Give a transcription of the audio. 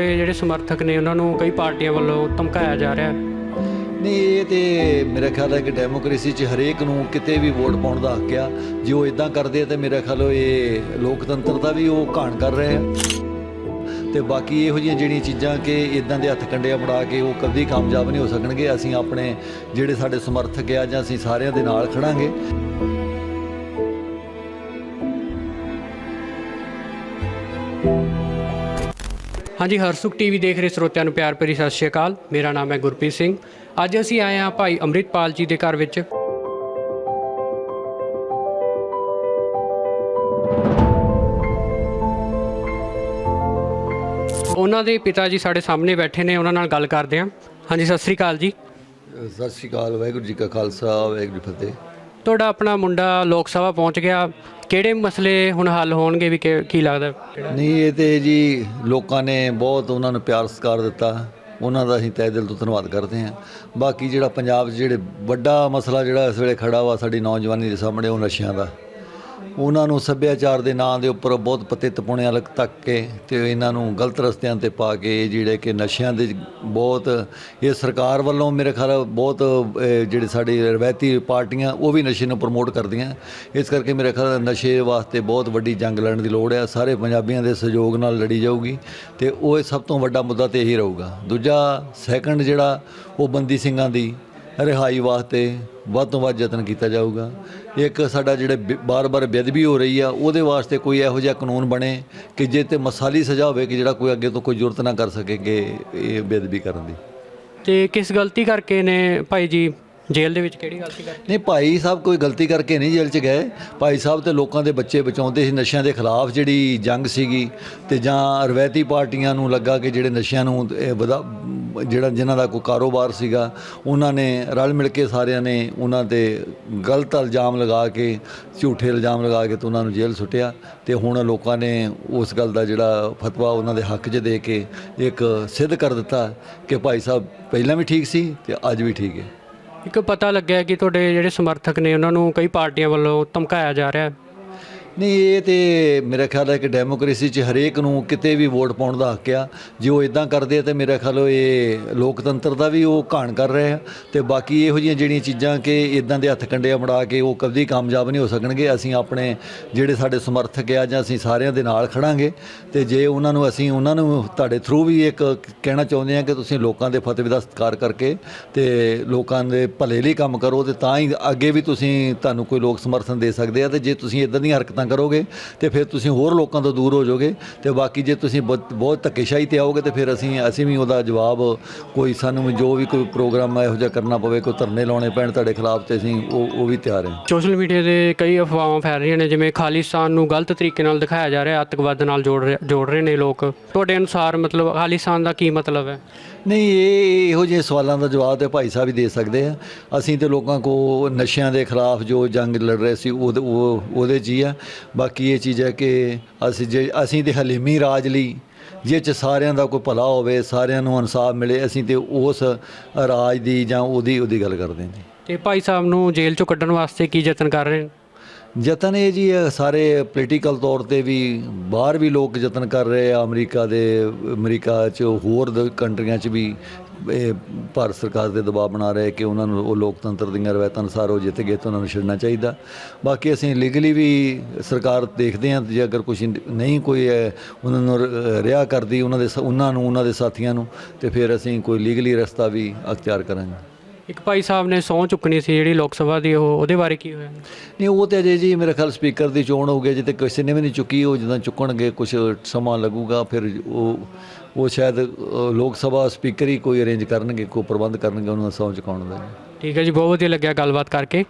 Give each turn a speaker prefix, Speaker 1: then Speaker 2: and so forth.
Speaker 1: ਤੁਹਾਡੇ ਜਿਹੜੇ ਸਮਰਥਕ ਨੇ, ਉਹਨਾਂ ਨੂੰ ਕਈ ਪਾਰਟੀਆਂ ਵੱਲੋਂ ਧਮਕਾਇਆ ਜਾ ਰਿਹਾ ਹੈ?
Speaker 2: ਨਹੀਂ, ਇਹ ਤੇ ਮੇਰਾ ਖਿਆਲ ਹੈ ਕਿ ਡੈਮੋਕ੍ਰੇਸੀ 'ਚ ਹਰੇਕ ਨੂੰ ਕਿਤੇ ਵੀ ਵੋਟ ਪਾਉਣ ਦਾ ਹੱਕ ਆ। ਜੇ ਉਹ ਇਦਾਂ ਕਰਦੇ ਆ, ਤੇ ਮੇਰਾ ਖਿਆਲ ਉਹ ਇਹ ਲੋਕਤੰਤਰ ਦਾ ਵੀ ਉਹ ਘਾਣ ਕਰ ਰਹੇ ਆ। ਤੇ ਬਾਕੀ ਇਹੋ ਜਿਹੀਆਂ ਜਿਹੜੀਆਂ ਚੀਜ਼ਾਂ ਕਿ ਇਦਾਂ ਦੇ ਹੱਥ ਕੰਡੇ ਬਣਾ ਕੇ ਉਹ ਕਦੀ ਕਾਮਯਾਬ ਨਹੀਂ ਹੋ ਸਕਣਗੇ। ਅਸੀਂ ਆਪਣੇ ਜਿਹੜੇ ਸਾਡੇ ਸਮਰਥਕ ਆ ਜਾਂ ਅਸੀਂ ਸਾਰਿਆਂ ਦੇ ਨਾਲ ਖੜਾਂਗੇ।
Speaker 1: ਹਾਂਜੀ, ਹਰਸੁਖ ਟੀਵੀ ਦੇਖ ਰਹੇ ਸਰੋਤਿਆਂ ਨੂੰ ਪਿਆਰ ਭਰੀ ਸਤਿ ਸ਼੍ਰੀ ਅਕਾਲ। ਮੇਰਾ ਨਾਮ ਹੈ ਗੁਰਪ੍ਰੀਤ ਸਿੰਘ। ਅੱਜ ਅਸੀਂ ਆਏ ਹਾਂ ਭਾਈ ਅੰਮ੍ਰਿਤਪਾਲ ਜੀ ਦੇ ਘਰ ਵਿੱਚ। ਉਹਨਾਂ ਦੇ ਪਿਤਾ ਜੀ ਸਾਡੇ ਸਾਹਮਣੇ ਬੈਠੇ ਨੇ, ਉਹਨਾਂ ਨਾਲ ਗੱਲ ਕਰਦੇ ਹਾਂ। ਹਾਂਜੀ, ਸਤਿ ਸ਼੍ਰੀ ਅਕਾਲ ਜੀ।
Speaker 2: ਸਤਿ ਸ਼੍ਰੀ ਅਕਾਲ, ਵਾਹਿਗੁਰੂ ਜੀ ਕਾ ਖਾਲਸਾ, ਵਾਹਿਗੁਰੂ ਜੀ ਫਤਿਹ।
Speaker 1: ਤੁਹਾਡਾ ਆਪਣਾ ਮੁੰਡਾ ਲੋਕ ਸਭਾ ਪਹੁੰਚ ਗਿਆ। ਕਿਹੜੇ ਮਸਲੇ ਹੁਣ ਹੱਲ ਹੋਣਗੇ ਵੀ ਕਿ- ਕੀ ਲੱਗਦਾ?
Speaker 2: ਨਹੀਂ, ਇਹ ਤੇ ਜੀ ਲੋਕਾਂ ਨੇ ਬਹੁਤ ਉਹਨਾਂ ਨੂੰ ਪਿਆਰ ਸਤਿਕਾਰ ਦਿੱਤਾ। ਉਹਨਾਂ ਦਾ ਅਸੀਂ ਤਹਿ ਦਿਲ ਤੋਂ ਧੰਨਵਾਦ ਕਰਦੇ ਹਾਂ। ਬਾਕੀ ਜਿਹੜਾ ਪੰਜਾਬ 'ਚ ਜਿਹੜੇ ਵੱਡਾ ਮਸਲਾ ਜਿਹੜਾ ਇਸ ਵੇਲੇ ਖੜਾ ਵਾ, ਸਾਡੀ ਨੌਜਵਾਨੀ ਦੇ ਸਾਹਮਣੇ ਉਹ ਨਸ਼ਿਆਂ ਦਾ। ਉਹਨਾਂ ਨੂੰ ਸੱਭਿਆਚਾਰ ਦੇ ਨਾਂ ਦੇ ਉੱਪਰ ਬਹੁਤ ਪਤਿਤ ਪੁਣਿਆ ਲਗ ਤੱਕ ਕੇ ਤੇ ਇਹਨਾਂ ਨੂੰ ਗਲਤ ਰਸਤਿਆਂ ਤੇ ਪਾ ਕੇ ਜਿਹੜੇ ਕਿ ਨਸ਼ਿਆਂ ਦੇ ਬਹੁਤ, ਇਹ ਸਰਕਾਰ ਵੱਲੋਂ ਮੇਰੇ ਖਿਆਲ ਬਹੁਤ ਜਿਹੜੇ ਸਾਡੇ ਰਵਾਇਤੀ ਪਾਰਟੀਆਂ ਉਹ ਵੀ ਨਸ਼ੇ ਨੂੰ ਪ੍ਰਮੋਟ ਕਰਦੀਆਂ। ਇਸ ਕਰਕੇ ਮੇਰੇ ਖਿਆਲ ਨਸ਼ੇ ਵਾਸਤੇ ਬਹੁਤ ਵੱਡੀ ਜੰਗ ਲੜਨ ਦੀ ਲੋੜ ਹੈ ਸਾਰੇ ਪੰਜਾਬੀਆਂ ਦੇ ਸਹਿਯੋਗ ਨਾਲ ਲੜੀ ਜਾਊਗੀ ਤੇ ਉਹ ਇਹ ਸਭ ਤੋਂ ਵੱਡਾ ਮੁੱਦਾ ਤੇ ਇਹੀ ਰਹੂਗਾ। ਦੂਜਾ ਸੈਕੰਡ ਜਿਹੜਾ ਉਹ ਬੰਦੀ ਸਿੰਘਾਂ ਦੀ ਰਿਹਾਈ ਵਾਸਤੇ ਵੱਧ ਤੋਂ ਵੱਧ ਯਤਨ ਕੀਤਾ ਜਾਊਗਾ। ਇੱਕ ਸਾਡਾ ਜਿਹੜੇ ਬਾਰ-ਬਾਰ ਬੇਅਦਬੀ ਹੋ ਰਹੀ ਆ ਉਹਦੇ ਵਾਸਤੇ ਕੋਈ ਇਹੋ ਜਿਹਾ ਕਾਨੂੰਨ ਬਣੇ ਕਿ ਜੇ ਤੇ ਮਸਾਲੀ ਸਜ਼ਾ ਹੋਵੇ ਕਿ ਜਿਹੜਾ ਕੋਈ ਅੱਗੇ ਤੋਂ ਕੋਈ ਜ਼ਰੂਰਤ ਨਾ ਕਰ ਸਕੇ ਕਿ ਇਹ ਬੇਅਦਬੀ ਕਰਨ ਦੀ।
Speaker 1: ਤੇ ਕਿਸ ਗਲਤੀ ਕਰਕੇ ਨੇ ਭਾਈ ਜੀ ਜੇਲ੍ਹ ਦੇ ਵਿੱਚ ਕਿਹੜੀ ਗਲਤੀ ਕਰਕੇ
Speaker 2: ਨਹੀਂ ਭਾਈ ਸਾਹਿਬ ਕੋਈ ਗਲਤੀ ਕਰਕੇ ਨਹੀਂ ਜੇਲ੍ਹ 'ਚ ਗਏ। ਭਾਈ ਸਾਹਿਬ ਤੇ ਲੋਕਾਂ ਦੇ ਬੱਚੇ ਬਚਾਉਂਦੇ ਸੀ ਨਸ਼ਿਆਂ ਦੇ ਖਿਲਾਫ ਜਿਹੜੀ ਜੰਗ ਸੀਗੀ ਤੇ ਜਾਂ ਰਵਾਇਤੀ ਪਾਰਟੀਆਂ ਨੂੰ ਲੱਗਾ ਕਿ ਜਿਹੜੇ ਨਸ਼ਿਆਂ ਨੂੰ ਜਿਹੜਾ ਜਿਨ੍ਹਾਂ ਦਾ ਕੋਈ ਕਾਰੋਬਾਰ ਸੀਗਾ, ਉਹਨਾਂ ਨੇ ਰਲ ਮਿਲ ਕੇ ਸਾਰਿਆਂ ਨੇ ਉਹਨਾਂ ਤੇ ਗਲਤ ਇਲਜ਼ਾਮ ਲਗਾ ਕੇ, ਝੂਠੇ ਇਲਜ਼ਾਮ ਲਗਾ ਕੇ ਤੇ ਉਹਨਾਂ ਨੂੰ ਜੇਲ੍ਹ ਸੁੱਟਿਆ ਤੇ ਹੁਣ ਲੋਕਾਂ ਨੇ ਉਸ ਗੱਲ ਦਾ ਜਿਹੜਾ ਫਤਵਾ ਉਹਨਾਂ ਦੇ ਹੱਕ 'ਚ ਦੇ ਕੇ ਇੱਕ ਸਿੱਧ ਕਰ ਦਿੱਤਾ ਕਿ ਭਾਈ ਸਾਹਿਬ ਪਹਿਲਾਂ ਵੀ ਠੀਕ ਸੀ ਤੇ ਅੱਜ ਵੀ ਠੀਕ ਹੈ।
Speaker 1: ਇੱਕ ਪਤਾ ਲੱਗਿਆ ਕਿ ਤੁਹਾਡੇ ਜਿਹੜੇ ਸਮਰਥਕ ਨੇ ਉਹਨਾਂ ਨੂੰ ਕਈ ਪਾਰਟੀਆਂ ਵੱਲੋਂ ਧਮਕਾਇਆ ਜਾ ਰਿਹਾ ਹੈ।
Speaker 2: ਨਹੀਂ, ਇਹ ਤੇ ਮੇਰਾ ਖਿਆਲ ਹੈ ਕਿ ਡੈਮੋਕ੍ਰੇਸੀ 'ਚ ਹਰੇਕ ਨੂੰ ਕਿਤੇ ਵੀ ਵੋਟ ਪਾਉਣ ਦਾ ਹੱਕ ਆ। ਜੇ ਉਹ ਇਦਾਂ ਕਰਦੇ ਆ ਤੇ ਮੇਰਾ ਖਿਆਲ ਇਹ ਲੋਕਤੰਤਰ ਦਾ ਵੀ ਉਹ ਘਾਣ ਕਰ ਰਹੇ ਆ। ਤੇ ਬਾਕੀ ਇਹੋ ਜਿਹੀਆਂ ਜਿਹੜੀਆਂ ਚੀਜ਼ਾਂ ਕਿ ਇਦਾਂ ਦੇ ਹੱਥ ਕੰਡੇ ਮੁੜਾ ਕੇ ਉਹ ਕਦੀ ਕਾਮਯਾਬ ਨਹੀਂ ਹੋ ਸਕਣਗੇ। ਅਸੀਂ ਆਪਣੇ ਜਿਹੜੇ ਸਾਡੇ ਸਮਰਥਕ ਆ ਜਾਂ ਅਸੀਂ ਸਾਰਿਆਂ ਦੇ ਨਾਲ ਖੜਾਂਗੇ। ਤੇ ਜੇ ਉਹਨਾਂ ਨੂੰ, ਅਸੀਂ ਉਹਨਾਂ ਨੂੰ ਤੁਹਾਡੇ ਥਰੂ ਵੀ ਇੱਕ ਕਹਿਣਾ ਚਾਹੁੰਦੇ ਆ ਕਿ ਤੁਸੀਂ ਲੋਕਾਂ ਦੇ ਫਤਵੇ ਦਾ ਸਤਿਕਾਰ ਕਰਕੇ ਤੇ ਲੋਕਾਂ ਦੇ ਭਲੇ ਲਈ ਕੰਮ ਕਰੋ ਤੇ ਤਾਂ ਹੀ ਅੱਗੇ ਵੀ ਤੁਸੀਂ ਤੁਹਾਨੂੰ ਕੋਈ ਲੋਕ ਸਮਰਥਨ ਦੇ ਸਕਦੇ ਆ। ਤੇ ਜੇ ਤੁਸੀਂ ਇਦਾਂ ਦੀਆਂ ਹਰਕਤਾਂ ਕਰੋਗੇ ਤੇ ਫਿਰ ਤੁਸੀਂ ਹੋਰ ਲੋਕਾਂ ਤੋਂ ਦੂਰ ਹੋ ਜਾਓਗੇ ਤੇ ਬਾਕੀ ਜੇ ਤੁਸੀਂ ਬਹੁਤ ਧੱਕੇਸ਼ਾਹੀ ਤੇ ਆਓਗੇ ਤੇ ਫਿਰ ਅਸੀਂ ਅਸੀਂ ਵੀ ਉਹਦਾ ਜਵਾਬ ਕੋਈ ਸਾਨੂੰ ਜੋ ਵੀ ਕੋਈ ਪ੍ਰੋਗਰਾਮ ਇਹੋ ਜਿਹਾ ਕਰਨਾ ਪਵੇ ਕੋਈ ਧਰਨੇ ਲਾਉਣੇ ਪੈਣ ਤੁਹਾਡੇ ਖਿਲਾਫ ਤੇ ਅਸੀਂ ਉਹ ਉਹ ਵੀ ਤਿਆਰ ਹਾਂ।
Speaker 1: ਸੋਸ਼ਲ ਮੀਡੀਆ ਤੇ ਕਈ ਅਫਵਾਹਾਂ ਫੈਲ ਰਹੀਆਂ ਨੇ ਜਿਵੇਂ ਖਾਲਿਸਤਾਨ ਨੂੰ ਗਲਤ ਤਰੀਕੇ ਨਾਲ ਦਿਖਾਇਆ ਜਾ ਰਿਹਾ ਅੱਤਵਾਦ ਨਾਲ ਜੋੜ ਰਿਹਾ- ਜੋੜ ਰਹੇ ਨੇ ਲੋਕ। ਤੁਹਾਡੇ ਅਨੁਸਾਰ ਮਤਲਬ ਖਾਲਿਸਤਾਨ ਦਾ ਕੀ ਮਤਲਬ ਹੈ?
Speaker 2: ਨਹੀਂ ਇਹ ਇਹੋ ਜਿਹੇ ਸਵਾਲਾਂ ਦਾ ਜਵਾਬ ਤੇ ਭਾਈ ਸਾਹਿਬ ਹੀ ਦੇ ਸਕਦੇ ਆ। ਅਸੀਂ ਤੇ ਲੋਕਾਂ ਕੋ ਨਸ਼ਿਆਂ ਦੇ ਖਿਲਾਫ ਜੋ ਜੰਗ ਲੜ ਰਹੇ ਸੀ ਉਹ ਉਹ ਉਹਦੇ 'ਚ ਹੀ ਆ। ਬਾਕੀ ਇਹ ਚੀਜ਼ ਹੈ ਕਿ ਅਸੀਂ ਜੇ ਅਸੀਂ ਤੇ ਹਲੀਮੀ ਰਾਜ ਲਈ ਜਿਹ 'ਚ ਸਾਰਿਆਂ ਦਾ ਕੋਈ ਭਲਾ ਹੋਵੇ, ਸਾਰਿਆਂ ਨੂੰ ਇਨਸਾਫ ਮਿਲੇ, ਅਸੀਂ ਤੇ ਉਸ ਰਾਜ ਦੀ ਜਾਂ ਉਹਦੀ ਉਹਦੀ ਗੱਲ ਕਰਦੇ ਨੇ ਜੀ।
Speaker 1: ਤੇ ਭਾਈ ਸਾਹਿਬ ਨੂੰ ਜੇਲ੍ਹ ਚੋਂ ਕੱਢਣ ਵਾਸਤੇ ਕੀ ਯਤਨ ਕਰ ਰਹੇ ਨੇ
Speaker 2: ਯਤਨ ਇਹ ਜੀ, ਇਹ ਸਾਰੇ ਪੋਲੀਟੀਕਲ ਤੌਰ ਤੇ ਵੀ ਬਾਹਰ ਵੀ ਲੋਕ ਯਤਨ ਕਰ ਰਹੇ ਆ, ਅਮਰੀਕਾ ਦੇ, ਅਮਰੀਕਾ 'ਚ ਹੋਰ ਦ- ਕੰਟਰੀਆਂ 'ਚ ਵੀ ਇਹ ਭਾਰਤ ਸਰਕਾਰ ਦੇ ਦਬਾਅ ਬਣਾ ਰਹੇ ਕਿ ਉਹਨਾਂ ਨੂੰ ਉਹ ਲੋਕਤੰਤਰ ਦੀਆਂ ਰਵਾਇਤਾਂ ਅਨੁਸਾਰ ਉਹ ਜਿੱਤ ਗਏ ਤਾਂ ਉਹਨਾਂ ਨੂੰ ਛੱਡਣਾ ਚਾਹੀਦਾ। ਬਾਕੀ ਅਸੀਂ ਲੀਗਲੀ ਵੀ ਸਰਕਾਰ ਦੇਖਦੇ ਹਾਂ ਜੇ ਅਗਰ ਕੁਝ ਨਹੀਂ ਕੋਈ ਉਹਨਾਂ ਨੂੰ ਰਿਹਾ ਕਰਦੀ ਉਹਨਾਂ ਦੇ ਸ- ਉਹਨਾਂ ਨੂੰ, ਉਹਨਾਂ ਦੇ ਸਾਥੀਆਂ ਨੂੰ, ਤੇ ਫਿਰ ਅਸੀਂ ਕੋਈ ਲੀਗਲੀ ਰਸਤਾ ਵੀ ਅਖਤਿਆਰ ਕਰਾਂਗੇ।
Speaker 1: ਇੱਕ ਭਾਈ ਸਾਹਿਬ ਨੇ ਸਹੁੰ ਚੁੱਕਣੀ ਸੀ ਜਿਹੜੀ ਲੋਕ ਸਭਾ ਦੀ ਉਹ ਉਹਦੇ ਬਾਰੇ ਕੀ ਹੋਇਆ?
Speaker 2: ਨਹੀਂ ਉਹ ਤੇ ਅਜੇ ਜੀ ਮੇਰੇ ਖਿਆਲ ਸਪੀਕਰ ਦੀ ਚੋਣ ਹੋ ਗਈ ਜਿੱਤੇ ਕਿਸੇ ਨੇ ਵੀ ਨਹੀਂ ਚੁੱਕੀ ਉਹ ਜਦੋਂ ਚੁੱਕਣਗੇ ਕੁਝ ਸਮਾਂ ਲੱਗੂਗਾ ਫਿਰ ਉਹ ਉਹ ਸ਼ਾਇਦ ਲੋਕ ਸਭਾ ਸਪੀਕਰ ਹੀ ਕੋਈ ਅਰੇਂਜ ਕਰਨਗੇ ਕੋਈ ਪ੍ਰਬੰਧ ਕਰਨਗੇ ਉਹਨਾਂ ਦਾ ਸਹੁੰ ਚੁਕਾਉਣ ਦਾ।
Speaker 1: ਠੀਕ ਹੈ ਜੀ ਬਹੁਤ ਵਧੀਆ ਲੱਗਿਆ ਗੱਲਬਾਤ ਕਰਕੇ।